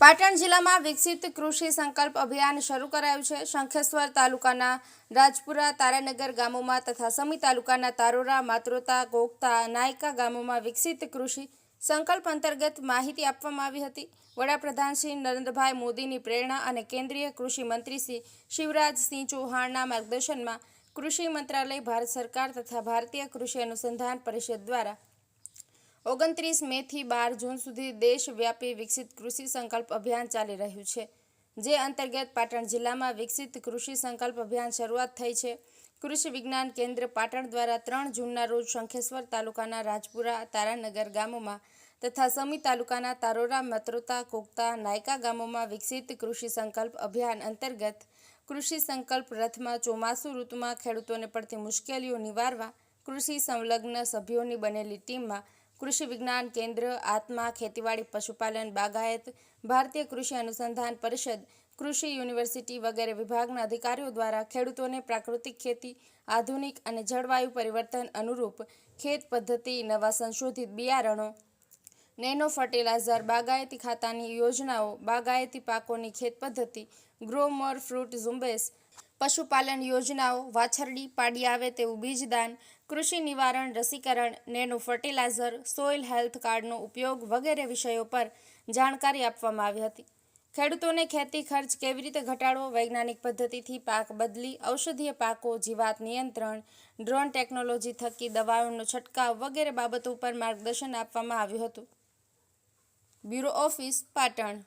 પાટણ જિલ્લામાં વિકસિત કૃષિ સંકલ્પ અભિયાન શરૂ કરાયું છે. શંખેશ્વર તાલુકાના રાજપુરા, તારાનગર ગામોમાં તથા સમી તાલુકાના તારોરા, માત્રોતા, ગોગતા, નાયકા ગામોમાં વિકસિત કૃષિ સંકલ્પ અંતર્ગત માહિતી આપવામાં આવી હતી. વડાપ્રધાન શ્રી નરેન્દ્રભાઈ મોદીની પ્રેરણા અને કેન્દ્રીય કૃષિ મંત્રી શ્રી શિવરાજસિંહ ચૌહાણના માર્ગદર્શનમાં કૃષિ મંત્રાલય, ભારત સરકાર તથા ભારતીય કૃષિ અનુસંધાન પરિષદ દ્વારા ઓગણત્રીસ મેથી બાર જૂન સુધી દેશવ્યાપી વિકસિત કૃષિ સંકલ્પ અભિયાન ચાલી રહ્યું છે, જે અંતર્ગત પાટણ જિલ્લામાં વિકસિત કૃષિ સંકલ્પ અભિયાન શરૂઆત થઈ છે. કૃષિ વિજ્ઞાન કેન્દ્ર પાટણ દ્વારા ત્રણ જૂનના રોજ શંખેશ્વર તાલુકાના રાજપુરા, તારાનગર ગામોમાં તથા સમી તાલુકાના તારોરા, મત્રોતા, કોકતા, નાયકા ગામોમાં વિકસિત કૃષિ સંકલ્પ અભિયાન અંતર્ગત કૃષિ સંકલ્પ રથમાં ચોમાસુ ઋતુમાં ખેડૂતોને પડતી મુશ્કેલીઓ નિવારવા કૃષિ સંલગ્ન સભ્યોની બનેલી ટીમમાં કૃષિ વિજ્ઞાન કેન્દ્ર, આત્મા, ખેતીવાડી, પશુપાલન, બાગાયત, ભારતીય કૃષિ અનુસંધાન પરિષદ, કૃષિ યુનિવર્સિટી વગેરે વિભાગના અધિકારીઓ દ્વારા ખેડૂતોને પ્રાકૃતિક ખેતી, આધુનિક અને જળવાયુ પરિવર્તન અનુરૂપ ખેત પદ્ધતિ, નવા સંશોધિત બિયારણો, નેનો ફર્ટિલાઇઝર, બાગાયતી ખાતાની યોજનાઓ, બાગાયતી પાકોની ખેત પદ્ધતિ ગ્રો મોર ફ્રૂટ ઝુંબેશ પશુપાલન યોજનાઓ વાછરડી પાડી આવે તેવું બીજદાન, કૃષિ નિવારણ, રસીકરણ, નેનો ફર્ટિલાઇઝર, સોઇલ હેલ્થ કાર્ડનો ઉપયોગ વગેરે વિષયો પર જાણકારી આપવામાં આવી હતી. ખેડૂતોને ખેતી ખર્ચ કેવી રીતે ઘટાડવો, વૈજ્ઞાનિક પદ્ધતિથી પાક બદલી, ઔષધીય પાકો, જીવાત નિયંત્રણ, ડ્રોન ટેકનોલોજી થકી દવાઓનો છંટકાવ વગેરે બાબતો ઉપર માર્ગદર્શન આપવામાં આવ્યું હતું. Bureau office, Patan.